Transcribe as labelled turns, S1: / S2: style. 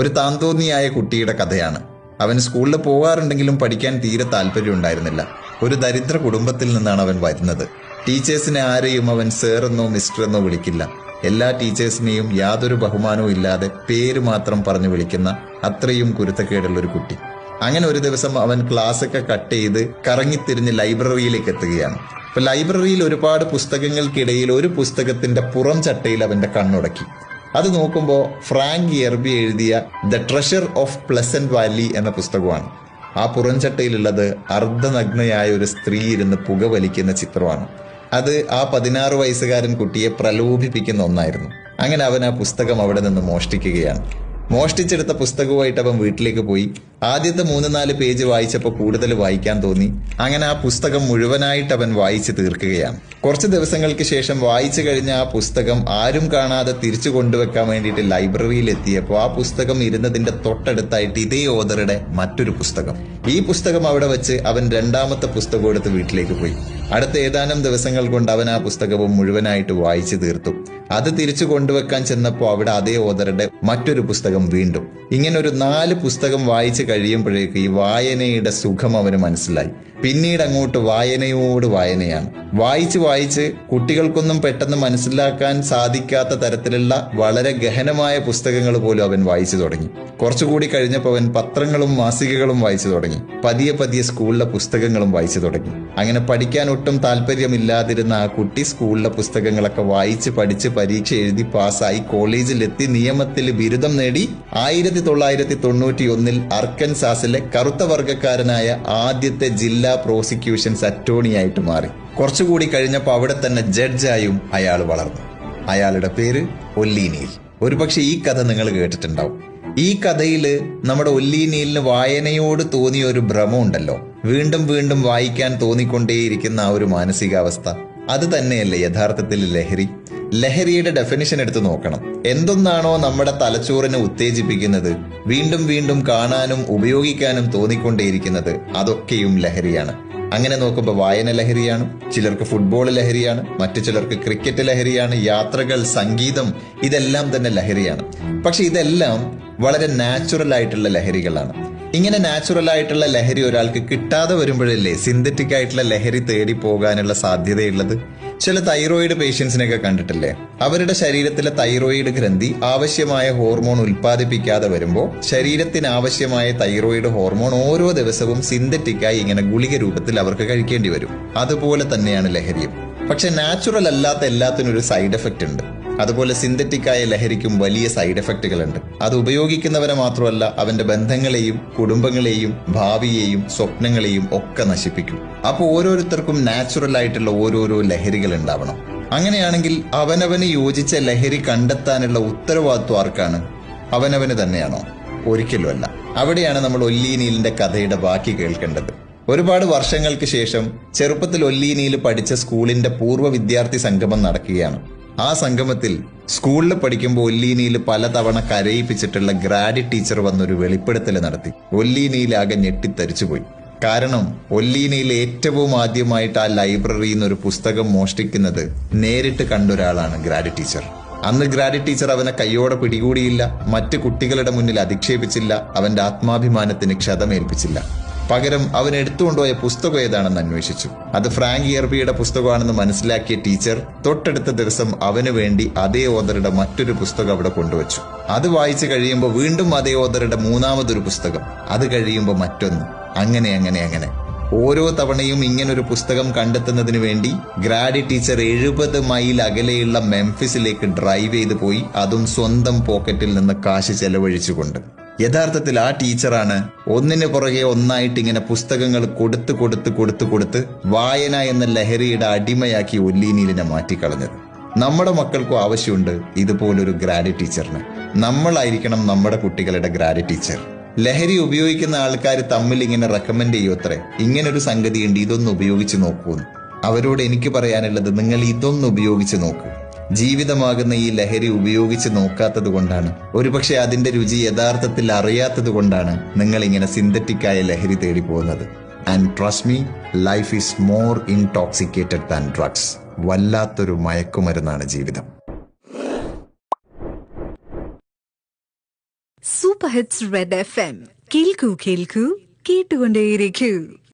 S1: ഒരു താന്തോന്നിയായ കുട്ടിയുടെ കഥയാണ്. അവൻ സ്കൂളിൽ പോകാറുണ്ടെങ്കിലും പഠിക്കാൻ തീരെ താല്പര്യം ഉണ്ടായിരുന്നില്ല. ഒരു ദരിദ്ര കുടുംബത്തിൽ നിന്നാണ് അവൻ വരുന്നത്. ടീച്ചേഴ്സിനെ ആരെയും അവൻ സേറെന്നോ മിസ്റ്റർ എന്നോ വിളിക്കില്ല. എല്ലാ ടീച്ചേഴ്സിനെയും യാതൊരു ബഹുമാനവും ഇല്ലാതെ പേര് മാത്രം പറഞ്ഞു വിളിക്കുന്ന അത്രയും കുരുത്തക്കേടുള്ള ഒരു കുട്ടി. അങ്ങനെ ഒരു ദിവസം അവൻ ക്ലാസ് ഒക്കെ കട്ട് ചെയ്ത് കറങ്ങിത്തിരിഞ്ഞ് ലൈബ്രറിയിലേക്ക് എത്തുകയാണ്. അപ്പൊ ലൈബ്രറിയിൽ ഒരുപാട് പുസ്തകങ്ങൾക്കിടയിൽ ഒരു പുസ്തകത്തിന്റെ പുറം ചട്ടയിൽ അവന്റെ കണ്ണുടക്കി. അത് നോക്കുമ്പോൾ ഫ്രാങ്ക് എർബി എഴുതിയ the treasure of Pleasant Valley എന്ന പുസ്തകമാണ്. ആ പുറംചട്ടയിലുള്ളത് അർദ്ധനഗ്നയായ ഒരു സ്ത്രീ ഇരുന്ന് പുകവലിക്കുന്ന ചിത്രമാണ്. അത് ആ പതിനാറ് വയസ്സുകാരൻ കുട്ടിയെ പ്രലോഭിപ്പിക്കുന്ന ഒന്നായിരുന്നു. അങ്ങനെ അവൻ ആ പുസ്തകം അവിടെ നിന്ന് മോഷ്ടിക്കുകയാണ്. മോഷ്ടിച്ചെടുത്ത പുസ്തകവുമായിട്ട് അവൻ വീട്ടിലേക്ക് പോയി. ആദ്യത്തെ മൂന്ന് നാല് പേജ് വായിച്ചപ്പോൾ കൂടുതൽ വായിക്കാൻ തോന്നി. അങ്ങനെ ആ പുസ്തകം മുഴുവനായിട്ട് അവൻ വായിച്ച് തീർക്കുകയാണ്. കുറച്ച് ദിവസങ്ങൾക്ക് ശേഷം വായിച്ചു കഴിഞ്ഞ ആ പുസ്തകം ആരും കാണാതെ തിരിച്ചു കൊണ്ടുവെക്കാൻ വേണ്ടിയിട്ട് ലൈബ്രറിയിൽ എത്തിയപ്പോൾ ആ പുസ്തകം ഇരുന്നതിന്റെ തൊട്ടടുത്തായിട്ട് ഇതേ ഓദറുടെ മറ്റൊരു പുസ്തകം. ഈ പുസ്തകം അവിടെ വെച്ച് അവൻ രണ്ടാമത്തെ പുസ്തകം എടുത്ത് വീട്ടിലേക്ക് പോയി. അടുത്ത ഏതാനും ദിവസങ്ങൾ കൊണ്ട് അവൻ ആ പുസ്തകവും മുഴുവനായിട്ട് വായിച്ചു തീർത്തു. അത് തിരിച്ചു കൊണ്ടുവെക്കാൻ ചെന്നപ്പോൾ അവിടെ അതേ ഓദറുടെ മറ്റൊരു പുസ്തകം വീണ്ടും. ഇങ്ങനെ ഒരു നാല് പുസ്തകം വായിച്ചു കഴിയുമ്പോഴേക്ക് ഈ വായനയുടെ സുഖം അവന് മനസ്സിലായി. പിന്നീട് അങ്ങോട്ട് വായനയോട് വായനയാണ്. വായിച്ച് വായിച്ച് കുട്ടികൾക്കൊന്നും പെട്ടെന്ന് മനസ്സിലാക്കാൻ സാധിക്കാത്ത തരത്തിലുള്ള വളരെ ഗഹനമായ പുസ്തകങ്ങൾ പോലും അവൻ വായിച്ചു തുടങ്ങി. കുറച്ചുകൂടി കഴിഞ്ഞപ്പോൾ അവൻ പത്രങ്ങളും മാസികകളും വായിച്ചു തുടങ്ങി. പതിയെ പതിയെ സ്കൂളിലെ പുസ്തകങ്ങളും വായിച്ചു തുടങ്ങി. അങ്ങനെ പഠിക്കാൻ ഒട്ടും താല്പര്യമില്ലാതിരുന്ന ആ കുട്ടി സ്കൂളിലെ പുസ്തകങ്ങളൊക്കെ വായിച്ച് പഠിച്ച് പരീക്ഷ എഴുതി പാസ്സായി കോളേജിലെത്തി നിയമത്തിൽ ബിരുദം നേടി ആയിരത്തി തൊള്ളായിരത്തി തൊണ്ണൂറ്റി ഒന്നിൽ അർക്കൻസാസിലെ കറുത്ത വർഗക്കാരനായ ആദ്യത്തെ ജില്ലാ പ്രോസിക്യൂഷൻസ് അറ്റോർണിയായിട്ട് മാറി. കുറച്ചുകൂടി കഴിഞ്ഞപ്പോൾ അവിടെ തന്നെ ജഡ്ജായും അയാൾ വളർന്നു. അയാളുടെ പേര് ഒല്ലീനിയിൽ ഒരുപക്ഷെ ഈ കഥ നിങ്ങൾ കേട്ടിട്ടുണ്ടാവും. ഈ കഥയിൽ നമ്മുടെ ഒല്ലീനിയിലിന് വായനയോട് തോന്നിയ ഒരു ഭ്രമമുണ്ടല്ലോ വീണ്ടും വീണ്ടും വായിക്കാൻ തോന്നിക്കൊണ്ടേയിരിക്കുന്ന ആ ഒരു മാനസികാവസ്ഥ. അത് തന്നെയല്ലേ യഥാർത്ഥത്തിൽ ലഹരി? ലഹരിയുടെ ഡെഫിനിഷൻ എടുത്തു നോക്കണം. എന്തൊന്നാണോ നമ്മുടെ തലച്ചോറിനെ ഉത്തേജിപ്പിക്കുന്നത് വീണ്ടും വീണ്ടും കാണാനും ഉപയോഗിക്കാനും തോന്നിക്കൊണ്ടേയിരിക്കുന്നത് അതൊക്കെയും ലഹരിയാണ്. അങ്ങനെ നോക്കുമ്പോൾ വായന ലഹരിയാണ് ചിലർക്ക് ഫുട്ബോൾ ലഹരിയാണ് മറ്റു ചിലർക്ക് ക്രിക്കറ്റ് ലഹരിയാണ് യാത്രകൾ സംഗീതം ഇതെല്ലാം തന്നെ ലഹരിയാണ്. പക്ഷെ ഇതെല്ലാം വളരെ നാച്ചുറൽ ആയിട്ടുള്ള ലഹരികളാണ്. ഇങ്ങനെ നാച്ചുറൽ ആയിട്ടുള്ള ലഹരി ഒരാൾക്ക് കിട്ടാതെ വരുമ്പോഴല്ലേ സിന്തറ്റിക് ആയിട്ടുള്ള ലഹരി തേടി പോകാനുള്ള സാധ്യതയുള്ളത്? ചില തൈറോയിഡ് പേഷ്യൻസിനെയൊക്കെ കണ്ടിട്ടില്ലേ? അവരുടെ ശരീരത്തിലെ തൈറോയിഡ് ഗ്രന്ഥി ആവശ്യമായ ഹോർമോൺ ഉൽപ്പാദിപ്പിക്കാതെ വരുമ്പോൾ ശരീരത്തിന് ആവശ്യമായ തൈറോയിഡ് ഹോർമോൺ ഓരോ ദിവസവും സിന്തറ്റിക്കായി ഇങ്ങനെ ഗുളിക രൂപത്തിൽ അവർക്ക് കഴിക്കേണ്ടി വരും. അതുപോലെ തന്നെയാണ് ലഹരിയും. പക്ഷെ നാച്ചുറൽ അല്ലാത്ത എല്ലാത്തിനും ഒരു സൈഡ് എഫക്റ്റ് ഉണ്ട്. അതുപോലെ സിന്തറ്റിക് ആയ ലഹരിക്കും വലിയ സൈഡ് എഫക്റ്റുകൾ ഉണ്ട് അത് ഉപയോഗിക്കുന്നവരെ മാത്രമല്ല അവന്റെ ബന്ധങ്ങളെയും കുടുംബങ്ങളെയും ഭാവിയെയും സ്വപ്നങ്ങളെയും ഒക്കെ നശിപ്പിക്കും. അപ്പോൾ ഓരോരുത്തർക്കും നാച്ചുറൽ ആയിട്ടുള്ള ഓരോരോ ലഹരികൾ ഉണ്ടാവണം. അങ്ങനെയാണെങ്കിൽ അവനവന് യോജിച്ച ലഹരി കണ്ടെത്താനുള്ള ഉത്തരവാദിത്വം ആർക്കാണ്? അവനവന് തന്നെയാണോ? ഒരിക്കലുമല്ല അവിടെയാണ് നമ്മൾ ഒല്ലീനീലിന്റെ കഥയുടെ ബാക്കി കേൾക്കേണ്ടത്. ഒരുപാട് വർഷങ്ങൾക്ക് ശേഷം ചെറുപ്പത്തിൽ ഒല്ലീനിയിൽ പഠിച്ച സ്കൂളിന്റെ പൂർവ വിദ്യാർത്ഥി സംഗമം നടക്കുകയാണ്. ആ സംഗമത്തിൽ സ്കൂളിൽ പഠിക്കുമ്പോൾ ഒല്ലീനിയിൽ പലതവണ കരയിപ്പിച്ചിട്ടുള്ള ഗ്രാഡി ടീച്ചർ വന്നൊരു വെളിപ്പെടുത്തൽ നടത്തി. ഒല്ലീനിയിൽ ആകെ ഞെട്ടിത്തരിച്ചുപോയി കാരണം ഒല്ലീനയിൽ ഏറ്റവും ആദ്യമായിട്ട് ആ ലൈബ്രറിയിൽ നിന്ന് ഒരു പുസ്തകം മോഷ്ടിക്കുന്നത് നേരിട്ട് കണ്ടൊരാളാണ് ഗ്രാഡി ടീച്ചർ. അന്ന് ഗ്രാഡി ടീച്ചർ അവനെ കയ്യോടെ പിടികൂടിയില്ല. മറ്റു കുട്ടികളുടെ മുന്നിൽ അധിക്ഷേപിച്ചില്ല. അവന്റെ ആത്മാഭിമാനത്തിന് ക്ഷതമേൽപ്പിച്ചില്ല. പകരം അവൻ എടുത്തുകൊണ്ടുപോയ പുസ്തകം ഏതാണെന്ന് അന്വേഷിച്ചു. അത് ഫ്രാങ്ക് ഇയർബിയുടെ പുസ്തകമാണെന്ന് മനസ്സിലാക്കിയ ടീച്ചർ തൊട്ടടുത്ത ദിവസം അവന് വേണ്ടി അതേ ഓദറുടെ മറ്റൊരു പുസ്തകം അവിടെ കൊണ്ടുവച്ചു. അത് വായിച്ചു കഴിയുമ്പോൾ വീണ്ടും അതേ ഓദറുടെ മൂന്നാമതൊരു പുസ്തകം. അത് കഴിയുമ്പോൾ മറ്റൊന്ന്. അങ്ങനെ അങ്ങനെ അങ്ങനെ. ഓരോ തവണയും ഇങ്ങനൊരു പുസ്തകം കണ്ടെത്തുന്നതിന് വേണ്ടി ഗ്രാഡി ടീച്ചർ എഴുപത് മൈൽ അകലെയുള്ള മെംഫിസിലേക്ക് ഡ്രൈവ് ചെയ്ത് പോയി. അതും സ്വന്തം പോക്കറ്റിൽ നിന്ന് കാശ് ചെലവഴിച്ചുകൊണ്ട്. യഥാർത്ഥത്തിൽ ആ ടീച്ചറാണ് ഒന്നിനു പുറകെ ഒന്നായിട്ട് ഇങ്ങനെ പുസ്തകങ്ങൾ കൊടുത്ത് കൊടുത്ത് കൊടുത്ത് കൊടുത്ത് വായന എന്ന ലഹരിയുടെ അടിമയാക്കി ഒല്ലീനീലിനെ മാറ്റിക്കളഞ്ഞത്. നമ്മുടെ മക്കൾക്കും ആവശ്യമുണ്ട് ഇതുപോലൊരു ഗ്രാഡ് ടീച്ചറിന്. നമ്മളായിരിക്കണം നമ്മുടെ കുട്ടികളുടെ ഗ്രാഡ് ടീച്ചർ. ലഹരി ഉപയോഗിക്കുന്ന ആൾക്കാർ തമ്മിൽ ഇങ്ങനെ റെക്കമെൻഡ് ചെയ്യോത്രേ ഇങ്ങനൊരു സംഗതിയുണ്ട് ഇതൊന്ന് ഉപയോഗിച്ച് നോക്കൂ അവരോട് എനിക്ക് പറയാനുള്ളത് നിങ്ങൾ ഇതൊന്ന് ഉപയോഗിച്ച് നോക്കൂ. ജീവിതമാകുന്ന ഈ ലഹരി ഉപയോഗിച്ച് നോക്കാത്തത് കൊണ്ടാണ് ഒരുപക്ഷെ അതിന്റെ രുചി യഥാർത്ഥത്തിൽ അറിയാത്തത് കൊണ്ടാണ് നിങ്ങൾ ഇങ്ങനെ സിന്തറ്റിക് ആയ ലഹരി തേടി പോകുന്നത് and trust me life is more intoxicated than drugs വല്ലാത്തൊരു മയക്കുമരുന്നാണ് ജീവിതം.
S2: Super hits red F M കേൾക്കൂ കേൾക്കൂ കേട്ടുകൊണ്ടേയിരിക്കൂ.